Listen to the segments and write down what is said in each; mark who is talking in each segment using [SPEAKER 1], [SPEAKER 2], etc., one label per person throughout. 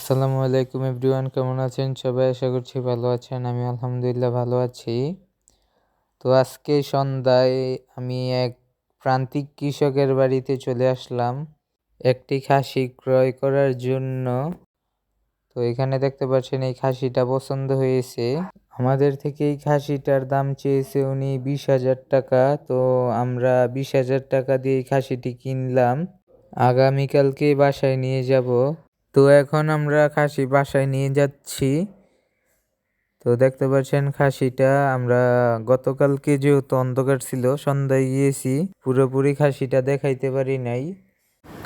[SPEAKER 1] আসসালামু আলাইকুম এভরিওয়ান, কেমন আছেন? সবাই আশা করছি ভালো আছেন, আমি আলহামদুলিল্লাহ ভালো আছি। তো আজকে সন্ধ্যায় আমি এক প্রান্তিক কৃষকের বাড়িতে চলে আসলাম। একটি খাসি ক্রয় করার জন্য। তো এখানে দেখতে পাচ্ছেন এই খাসিটা পছন্দ হয়েছে। আমাদের থেকে এই খাসিটার দাম চেয়েছে উনি বিশ হাজার টাকা। তো আমরা বিশ হাজার টাকা দিয়ে এই খাসিটি কিনলাম। আগামীকালকে বাসায় নিয়ে যাব। তো এখন আমরা খাসি বাসায় নিয়ে যাচ্ছি। তো দেখতে পাচ্ছেন খাসিটা, আমরা গতকালকে যেহেতু অন্ধকার ছিল, সন্ধ্যায় গিয়েছি, পুরোপুরি খাসিটা দেখাইতে পারি নাই।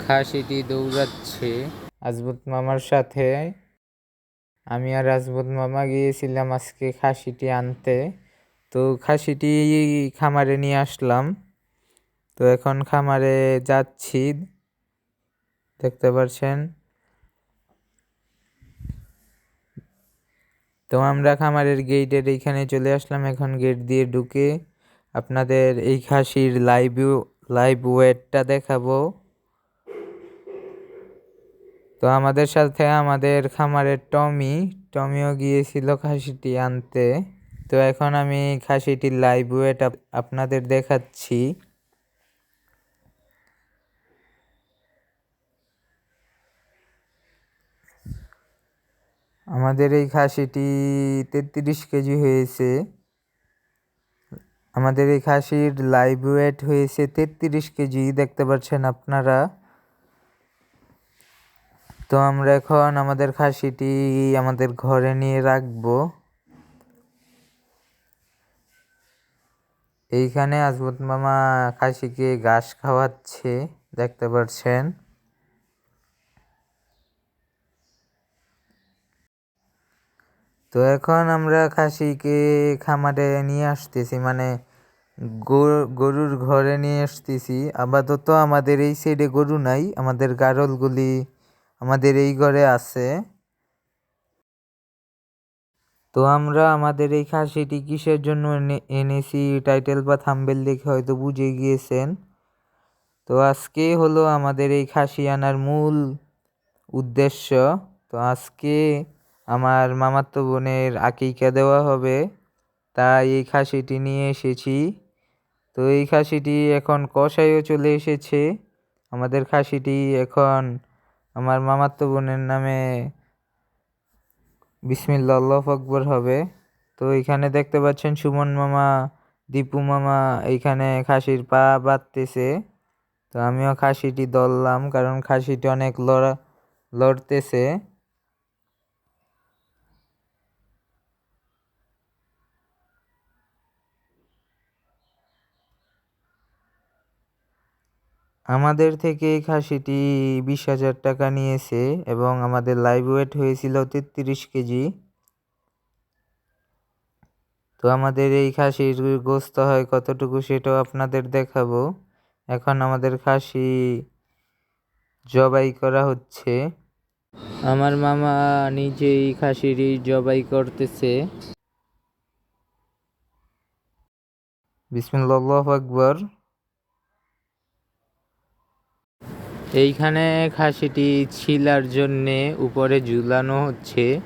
[SPEAKER 1] খাসিটি দৌড়াচ্ছে আজবুত মামার সাথে। আমি আর আজবুত মামা গিয়েছিলাম আজকে খাসিটি আনতে। তো খাসিটি খামারে নিয়ে আসলাম। তো এখন খামারে যাচ্ছি। দেখতে পাচ্ছেন তো আমরা খামারের গেটের এইখানে চলে আসলাম। এখন গেট দিয়ে ঢুকে আপনাদের এই খাসির লাইভ লাইভ ওয়েটটা দেখাবো। তো আমাদের সাথে আমাদের খামারের টমি, টমিও গিয়েছিল খাসিটি আনতে। তো এখন আমি খাসিটির লাইভ ওয়েট আপনাদের দেখাচ্ছি। আমাদের এই খাসিটি তেত্রিশ কেজি হয়েছে। আমাদের এই খাসির লাইভ ওয়েট হয়েছে তেত্রিশ কেজি, দেখতে পাচ্ছেন আপনারা? তো আমরা এখন আমাদের খাসিটি আমাদের ঘরে নিয়ে রাখব। এইখানে আজবত মামা খাসিকে ঘাস খাওয়াচ্ছে, দেখতে পাচ্ছেন? তো এখন আমরা খাসিকে খামারে নিয়ে আসতেছি মানে গরুর ঘরে নিয়ে আসতেছি। আপাতত আমাদের এই সাইডে গরু নাই, আমাদের গারলগুলি আমাদের এই ঘরে আছে। তো আমরা আমাদের এই খাসিটি কিসের জন্য এনেছি টাইটেল বা থাম্বেল দেখে হয়তো বুঝে গিয়েছেন। তো আজকে হলো আমাদের এই খাসি আনার মূল উদ্দেশ্য। তো আজকে আমার মামাতো বোনের আকিকা দেওয়া হবে। তাই এই খাসিটি নিয়ে এসেছি। তো এই খাসিটি এখন কষাইও চলে এসেছে। আমাদের খাসিটি এখন আমার মামাতো বোনের নামে বিসমিল্লা আল্লাহ আকবর হবে। তো এখানে দেখতে পাচ্ছেন সুমন মামা, দীপু মামা এইখানে খাসির পা বাঁধতেছে। তো আমিও খাসিটি দললাম কারণ খাসিটি অনেক লড়া, লড়তেছে। আমাদের থেকে এই খাসিটি বিশ হাজার টাকা নিয়েছে এবং আমাদের লাইভ ওয়েট হয়েছিল তেত্রিশ কেজি। তো আমাদের এই খাসির গোস্ত হয় কতটুকু সেটাও আপনাদের দেখাবো। এখন আমাদের খাসি জবাই করা হচ্ছে। আমার মামা নিজেই খাসিরই জবাই করতেছে। বিসমুল্লাহ আকবর। এইখানে খাসিটি ছিলার জন্যে উপরে ঝুলানো হচ্ছে।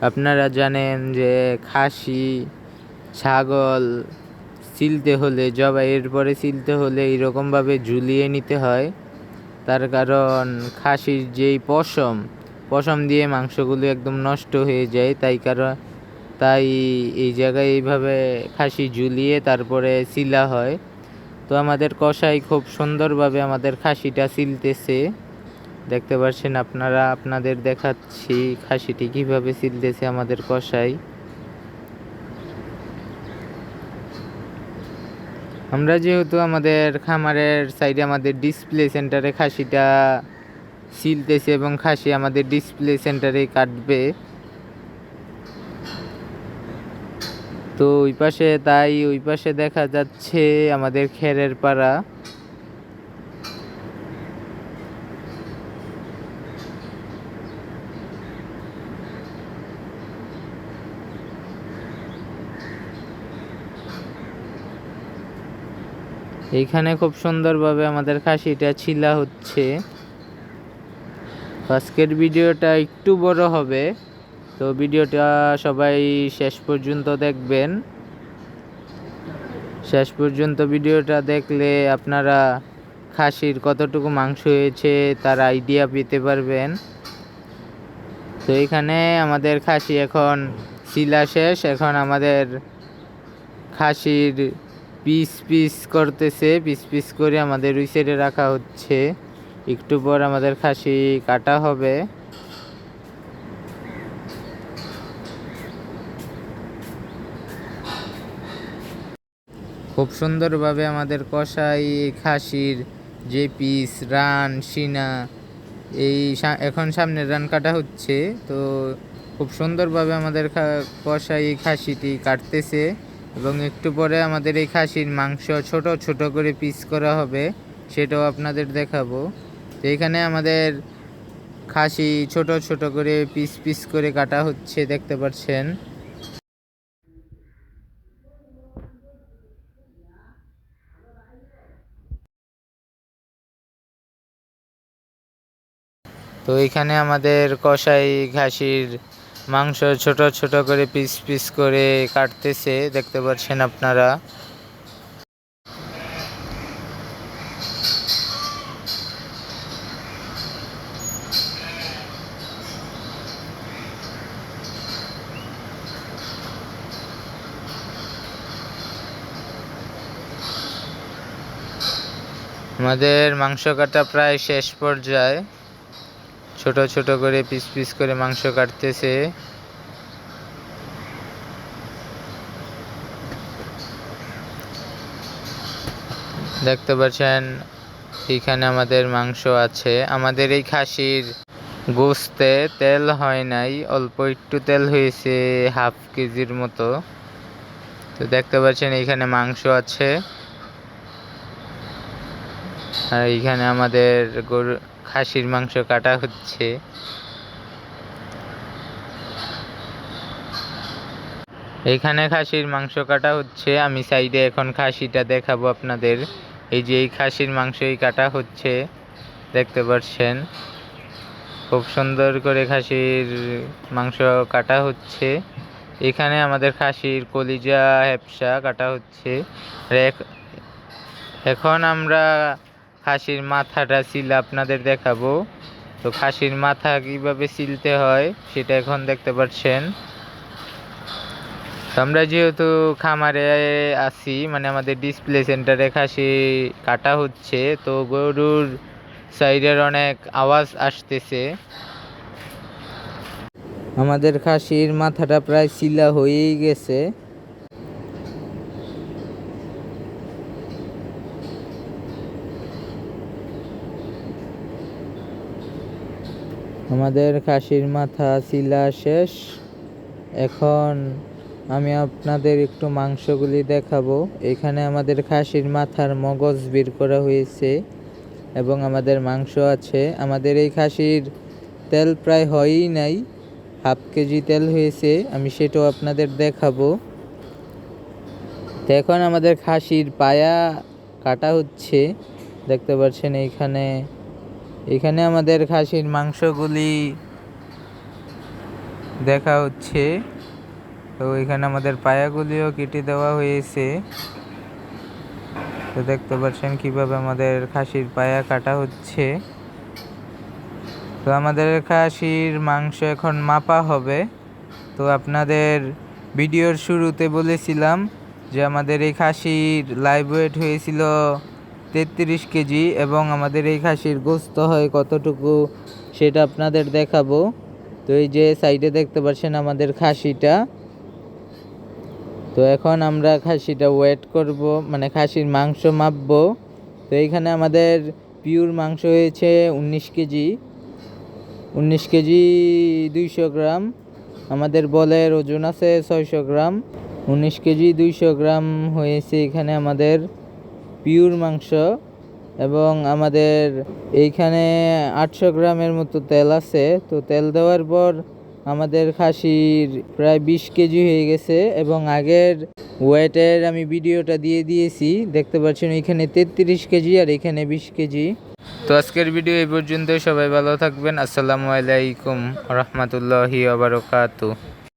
[SPEAKER 1] আপনারা জানেন যে খাসি, ছাগল সিলতে হলে জবাইয়ের পরে সিলতে হলে এইরকমভাবে ঝুলিয়ে নিতে হয়। তার কারণ খাসির যেই পশম পশম দিয়ে মাংসগুলো একদম নষ্ট হয়ে যায়। তাই কারণ, তাই এই জায়গায় এইভাবে খাসি ঝুলিয়ে তারপরে সিলা হয়। তো আমাদের কষাই খুব সুন্দরভাবে আমাদের খাসিটা সিলতেছে। দেখতে পাচ্ছেন আপনারা, আপনাদের দেখাচ্ছি খাসিটি কীভাবে সিলতেছে আমাদের কষাই আমরা যেহেতু আমাদের খামারের সাইডে আমাদের ডিসপ্লে সেন্টারে খাসিটা সিলতেছে এবং খাসি আমাদের ডিসপ্লে সেন্টারে কাটবে তো ওই পাশে তাই ওই পাশে দেখা যাচ্ছে আমাদের খেরের পাড়া। এইখানে খুব সুন্দরভাবে আমাদের খাসিটা ছিলা হচ্ছে। আজকের ভিডিওটা একটু বড় হবে। তো ভিডিওটা সবাই শেষ পর্যন্ত দেখবেন। শেষ পর্যন্ত ভিডিওটা দেখলে আপনারা খাসির কতটুকু মাংস হয়েছে তার আইডিয়া পেতে পারবেন। তো এখানে আমাদের খাসি এখন শিলা শেষ। এখন আমাদের খাসির পিস পিস করতেছে। পিস পিস করে আমাদের ওই রাখা হচ্ছে। একটু পর আমাদের খাসি কাটা হবে। খুব সুন্দরভাবে আমাদের কষাই খাসির, যে পিস, রান, সিনা, এই এখন সামনের রান কাটা হচ্ছে। তো খুব সুন্দরভাবে আমাদের কষাই খাসিটি কাটতেছে এবং একটু পরে আমাদের এই খাসির মাংস ছোট ছোট করে পিস করা হবে, সেটাও আপনাদের দেখাবো। তো এখানে আমাদের খাসি ছোট ছোট করে পিস পিস করে কাটা হচ্ছে, দেখতে পাচ্ছেন। তো এখানে আমাদের কষাই ঘাসির মাংস ছোট ছোট করে পিস পিস করে কাটতেছে, দেখতে পাচ্ছেন আপনারা। আমাদের মাংস কাটা প্রায় শেষ পর্যায়ে। ছোট ছোট করে পিস পিস করে মাংস কাটতেছে। দেখতে পাচ্ছেন, এখানে আমাদের মাংস আছে। আমাদের এই খাসির গোস্তে তেল হয় নাই, অল্প একটু তেল হয়েছে, হাফ কেজির মতো। তো দেখতে পাচ্ছেন, এখানে মাংস আছে। আর এইখানে আমাদের গরু খাসির মাংস কাটা হচ্ছে। এইখানে খাসির মাংস কাটা হচ্ছে। আমি সাইডে এখন খাসিটা দেখাবো আপনাদের। এই যে এই খাসির মাংসই কাটা হচ্ছে। দেখতে পাচ্ছেন খুব সুন্দর করে খাসির মাংস কাটা হচ্ছে। এখানে আমাদের খাসির কলিজা হেপসা কাটা হচ্ছে। এখন আমরা খাসির মাথাটা সিল আপনাদের দেখাবো। তো খাসির মাথা কীভাবে সিলতে হয় সেটা এখন দেখতে পাচ্ছেন। আমরা যেহেতু খামারে আছি মানে আমাদের ডিসপ্লে সেন্টারে খাসি কাটা হচ্ছে, তো গরুর সাইডের অনেক আওয়াজ আসতেছে। আমাদের খাসির মাথাটা প্রায় শিলা হয়েই গেছে। আমাদের খাসির মাথা সিলা শেষ। এখন আমি আপনাদের একটু মাংসগুলি দেখাবো। এখানে আমাদের খাসির মাথার মগজ বের করা হয়েছে এবং আমাদের মাংস আছে। আমাদের এই খাসির তেল প্রায় হয়ই নাই। হাফ কেজি তেল হয়েছে, আমি সেটাও আপনাদের দেখাবো। এখন আমাদের খাসির পায়া কাটা হচ্ছে। দেখতে পাচ্ছেন এইখানে এখানে আমাদের খাসির মাংসগুলি দেখা হচ্ছে। তো এখানে আমাদের পায়াগুলিও কেটে দেওয়া হয়েছে। তো দেখতে পাচ্ছেন কীভাবে আমাদের খাসির পায়া কাটা হচ্ছে। তো আমাদের খাসির মাংস এখন মাপা হবে। তো আপনাদের ভিডিওর শুরুতে বলেছিলাম যে আমাদের এই খাসির লাইভ ওয়েট হয়েছিল তেত্রিশ কেজি এবং আমাদের এই খাসির গোস্ত হয় কতটুকু সেটা আপনাদের দেখাবো। তো এই যে সাইডে দেখতে পাচ্ছেন আমাদের খাসিটা। তো এখন আমরা খাসিটা ওয়েট করব মানে খাসির মাংস মাপবো। তো এইখানে আমাদের পিওর মাংস হয়েছে উনিশ কেজি। উনিশ কেজি দুইশো গ্রাম। আমাদের বলের ওজন আছে ছয়শো গ্রাম। উনিশ কেজি দুইশো গ্রাম হয়েছে এখানে আমাদের। পিওর মাংস এবং আমাদের এইখানে আটশো গ্রামের মতো তেল আছে। তো তেল দেওয়ার পর আমাদের খাসির প্রায় বিশ কেজি হয়ে গেছে এবং আগের ওয়েটের আমি ভিডিওটা দিয়ে দিয়েছি। দেখতে পাচ্ছেন এখানে তেত্রিশ কেজি আর এখানে বিশ কেজি। তো আজকের ভিডিও এই পর্যন্তই। সবাই ভালো থাকবেন। আসসালামু আলাইকুম রহমতুল্লাহি আবরকাতু